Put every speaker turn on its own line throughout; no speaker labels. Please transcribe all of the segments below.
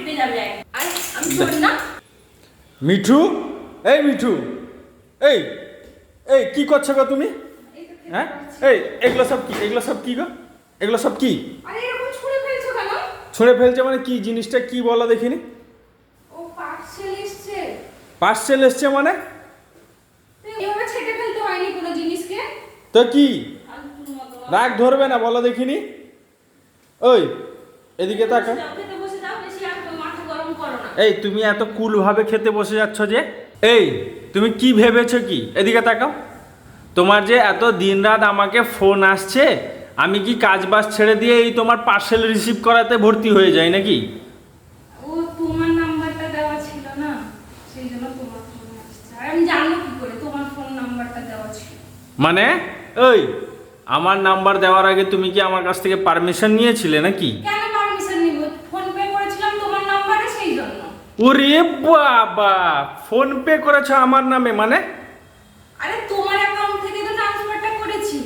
ফেটে যাবে আর আমি তোর না।
মিঠু এই মিঠু এই এই কি করছ গো তুমি? হ্যাঁ? এই এগুলো সব কি? এগুলো সব কি গো? এগুলো সব কি?
ছুঁড়ে ফেলছো
মানে কি? জিনিসটা কি বলো দেখিনি?
পার্সেল এসছে।
মানে?
তো
কি? রাগ ধরবে না বলো দেখিনি? ওই এদিকে তাকা
বসে যাও, খেতে বসে যাও বেশি আর মাথা গরম করো না
এই তুমি এত কুলভাবে খেতে বসে যাচ্ছ যে? এই তুমি কি ভেবেছো কি? এদিকে তাকাও। তোমার যে এত দিনরাত আমাকে ফোন আসছে আমি কি কাজ বাজ ছেড়ে দিয়ে এই তোমার পার্সেল রিসিভ করাতে ভর্তি হয়ে যাই নাকি?
ও তোমার নাম্বারটা দেওয়া ছিল না? সেই জন্য তোমার ফোন আসছে। আর আমি জানব কি করে? তোমার ফোন নাম্বারটা দেওয়া ছিল।
মানে? ওই আমার নাম্বার দেওয়ার আগে তুমি কি আমার কাছ থেকে পারমিশন নিয়েছিলে নাকি?
কেন পারমিশন নিব ফোন পে করেছিলাম তোমার নাম্বারে সেই জন্য
ওরে বাবা ফোন পে করেছ আমার নামে মানে?
আরে তোমার অ্যাকাউন্ট থেকে তো ট্রান্সফারটা করেছি।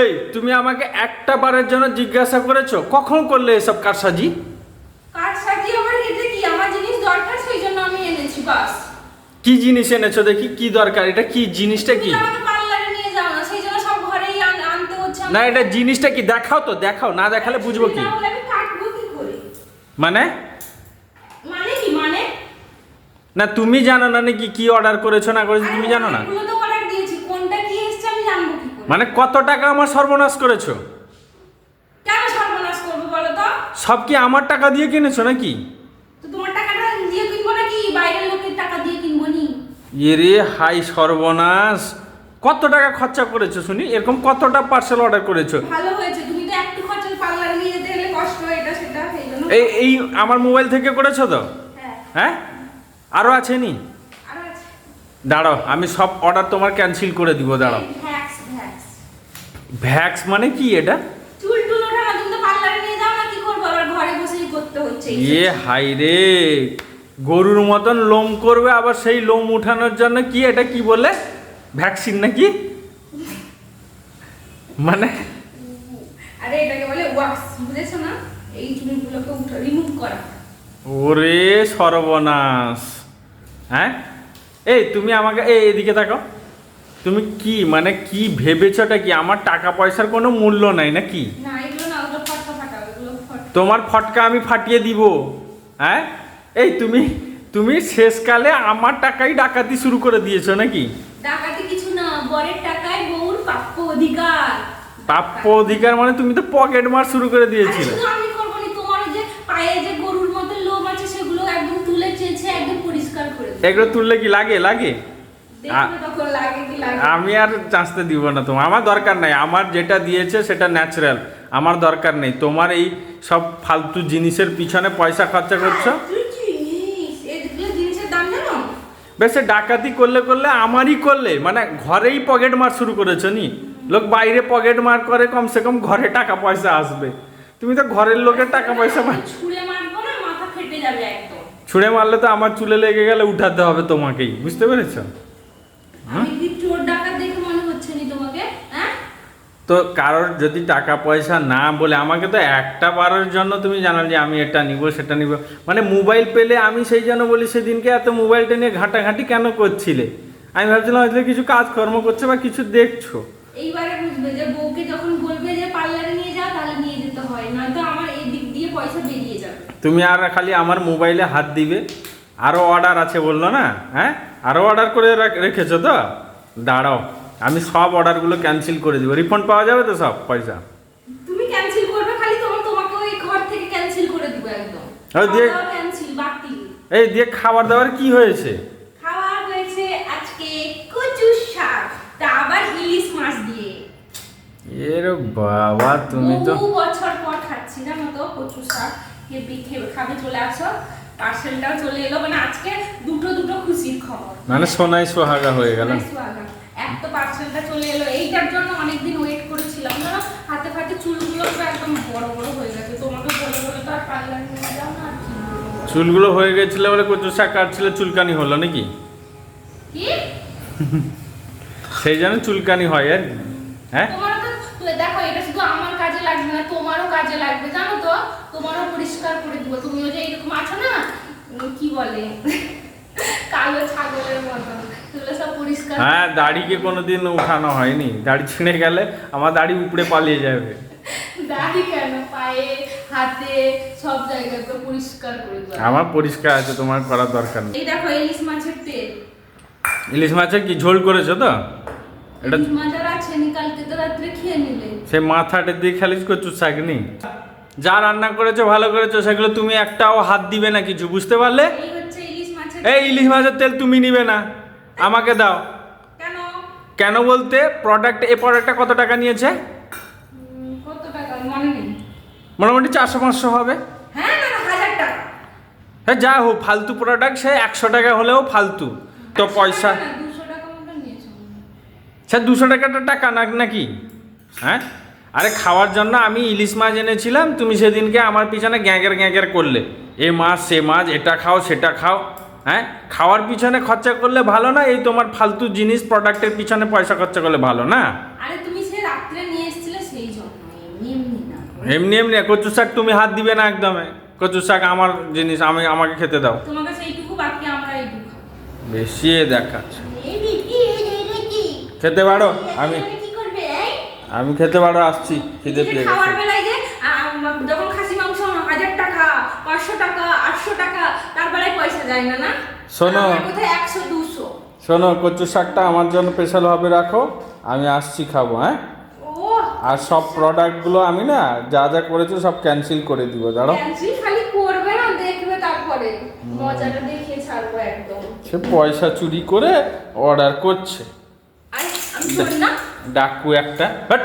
এই তুমি আমাকে একটা বারের জন্য জিজ্ঞাসা করেছ? কখন করলে এসব কারসাজি?
কার্ড সাজিয়ে আবার এতে কি? আমার জিনিস দরকার সেই জন্য আমি এনেছি বাস।
কি জিনিস এনেছো দেখি? কি দরকার? এটা কি জিনিসটা কি?
না সেই জন্য সব ঘরেই আনতে হচ্ছে
না এটা জিনিসটা কি? দেখাও তো দেখাও না দেখালে বুঝব কি? মানে? না তুমি জানো না নাকি কি অর্ডার করেছ না করেছ তুমি জানো না? মানে কত টাকা আমার সর্বনাশ করেছ? সব কি আমার টাকা দিয়ে কিনেছো নাকি? এরে হাই সর্বনাশ। কত টাকা খরচা করেছ শুনি? এরকম কতটা পার্সেল অর্ডার করেছ?
ভালো হয়েছে তুমি তো একটু খরচা পার্লারে নিয়ে যেতে গেলে কষ্ট হয় এটা সেটা
এই এই আমার মোবাইল থেকে করেছ তো?
হ্যাঁ।
হ্যাঁ? আরও আছে নি? দাঁড়াও আমি সব অর্ডার তোমার ক্যান্সেল করে দিব দাঁড়াও।
ভ্যাক্স
মানে কি এটা? এ হাই রে গরুর মতন লোম করবে আবার সেই লোম উঠানোর জন্য কি এটা কি বলে? ভ্যাকসিন নাকি? মানে?
আরে এটাকে বলে ওয়াক্স বুঝেছ না? এই চুলগুলোকে রিমুভ করা।
ওরে সর্বনাশ। হ্যাঁ? এই তুমি আমাকে এই এদিকে থাকো তুমি কি মানে কি ভেবেছোটা কি? আমার টাকা পয়সার কোনো মূল্য নাই নাকি? তোমার ফটকা আমি ফাটিয়ে দিব হ্যাঁ? এই তুমি তুমি শেষকালে আমার টাকাই ডাকাতি শুরু করে দিয়েছ নাকি?
ডাকাতি কিছু না বরের টাকায় বউর প্রাপ্য অধিকার।
প্রাপ্য অধিকার মানে তুমি তো পকেট মার শুরু করে দিয়েছিলে
শুধু আমি করব নি তোমার ওই যে পায়ে যে গরুর মতো লোম আছে সেগুলো একদম তুলে চেয়েছে একদম পরিষ্কার করে দেবো।
এগুলো তুললে কি লাগে লাগে? আমি আর চাঁচতে দিব না তোমার আমার দরকার নাই। আমার যেটা দিয়েছে সেটা ন্যাচারাল আমার দরকার নেই। তোমার এই সব ফালতু জিনিসের পিছনে পয়সা খরচা করছ?
দাম জানো?
বেশ ডাকাতি করলে করলে আমারই করলে। মানে ঘরেই পকেট মার শুরু করেছ নি? লোক বাইরে পকেট মার করে কমসে কম ঘরে টাকা পয়সা আসবে। তুমি তো ঘরের লোকের টাকা পয়সা পাই
ছুঁড়ে মারবো না মাথা ফেটে যাবে।
ছুঁড়ে মারলে তো আমার চুলে লেগে গেলে উঠাতে হবে তোমাকেই বুঝতে পেরেছ? হ্যাঁ? তো কারোর যদি টাকা পয়সা না বলে আমাকে তো একটা বারের জন্য তুমি জানো যে আমি এটা নিব সেটা নিব। মানে মোবাইল পেলে আমি সেই জন্য বলি সেদিনকে এত মোবাইলটা নিয়ে ঘাঁটাঘাঁটি কেন করছিলে? আমি ভাবছিলাম হয়তো কিছু কাজকর্ম করছে বা কিছু দেখছ।
এইবারে বুঝবে যে বউকে যখন বলবে যে পার্লারে নিয়ে যাও তাহলে নিয়ে যেতে হয়। নয়তো আমার এই দিক দিয়ে পয়সা বেরিয়ে যাবে।
তুমি আর খালি আমার মোবাইলে হাত দিবে। আরও অর্ডার আছে বলল না? হ্যাঁ? আরও অর্ডার করে রাখ- রেখেছো তো? দাঁড়াও আমি সব অর্ডারগুলো ক্যান্সেল করে দিব। রিফান্ড পাওয়া যাবে তো সব পয়সা?
তুমি ক্যান্সেল করবে খালি তোমার তোমাকে ওই ঘর থেকে ক্যান্সেল করে দিব একদম।
দিয়ে-
ক্যান্সেল বাতিল।
এই দিয়ে খাবার দাবার কি হয়েছে
খাওয়া হয়েছে আজকে কচু শাক তা আবার ইলিশ মাছ দিয়ে
এর বাবা তুমি তো
বছর পর খাচ্ছি জানো তো কচু শাক। হেবি খেয়ে খাবে চলে আসো। পার্সেলটাও চলে এলো। মানে আজকে দুটো দুটো খুশির খবর।
মানে সোনাই সোহাগা হয়ে গেল।
এক তো পার্সেলটা চলে এলো। এইটার জন্য অনেকদিন ওয়েট করেছিলাম। জানো হাতে ফাতে চুলগুলো একদম বড় বড় হয়ে গেছে। তোমাকে বলে বলে তো আর পার্লার নিয়ে যাও না। কি?
চুলগুলো হয়ে গেছিল বলে কচু শাক কাটছিল চুলকানি হলো নাকি?
কি?
সেই জন্য চুলকানি হয় আর কি। হ্যাঁ
তোমারও তো তো দেখো এটা শুধু আমার কাজে লাগবে না তোমারও কাজে লাগবে জানো তো? তোমারও পরিষ্কার করে দিব। তুমিও যে এরকম মাছও না কি বলে? কালো ছাগলের পরিষ্কার
হ্যাঁ দাড়িকে কোনোদিন উঠানো হয়নি। দাড়ি ছিঁড়ে গেলে আমার দাড়ি উপড়ে পালিয়ে যাবে।
দাড়ি কেন? পায়ে হাতে সব জায়গায় পরিষ্কার করে দেওয়া
আমার পরিষ্কার আছে তোমার করার দরকার নেই।
এই দেখো ইলিশ মাছের তেল।
ইলিশ মাছের কি ঝোল করেছ তো? এটা
আর আছে কালকে তো রাত্রে খেয়ে নিলে।
সে মাথাটা দিয়ে খালিজ করছ শাকনি যা রান্না করেছ ভালো করেছ সেগুলো তুমি একটাও হাত দিবে না কিছু বুঝতে পারলে?
এই ইলিশ মাছের
তেল তুমি নিবে না আমাকে দাও।
কেন?
বলতে প্রোডাক্ট এ প্রোডাক্টটা কত টাকা নিয়েছে? মোটামুটি চারশো পাঁচশো হবে।
হ্যাঁ
হ্যাঁ যা হোক ফালতু প্রোডাক্ট সে একশো টাকা হলেও ফালতু। তো পয়সা
দুশো টাকা মতো নিয়েছো
সে দুশো টাকাটা টাকা না নাকি? হ্যাঁ? আরে খাওয়ার জন্য আমি ইলিশ মাছ এনেছিলাম তুমি সেদিনকে আমার পিছনে গ্যাঁগের গ্যাঁগের করলে। এ মাছ সে মাছ এটা খাও সেটা খাও হ্যাঁ? খাওয়ার পিছনে খরচা করলে ভালো না? এই তোমার ফালতু জিনিস প্রোডাক্টের পিছনে পয়সা খরচা করলে ভালো না?
আরে তুমি সে রাত্রে নিয়ে এসেছিলে সেই জন্য এমনি এমনি
কচু শাক তুমি হাত দিবে না একদমে। কচু শাক আমার জিনিস আমি আমাকে খেতে দাও।
তোমাকে সেইটুকু বাকি আমরা এইটুকু
বেশি দেখাচ্ছে। খেতে পারো? আমি আমি খেতে পারো আসছি খিদে পেয়ে গেছে।
বেলায় যে যখন খাসি মাংস হাজার টাকা পাঁচশো টাকা আটশো টাকা তার বেলায় পয়সা যায় না না?
শোনো।
কোথায় একশো দুশো।
শোনো কচু শাকটা আমার জন্য স্পেশাল ভাবে রাখো। আমি আসছি খাব হ্যাঁ? আর সব প্রোডাক্টগুলো আমি না যা যা করেছ সব ক্যান্সেল করে দিব দাঁড়াও।
ক্যান্সেল খালি করবে না দেখবে তারপরে। মজাটা দেখিয়ে ছাড়বো একদম।
সে পয়সা চুরি করে অর্ডার করছে। ডাকু একটা বাট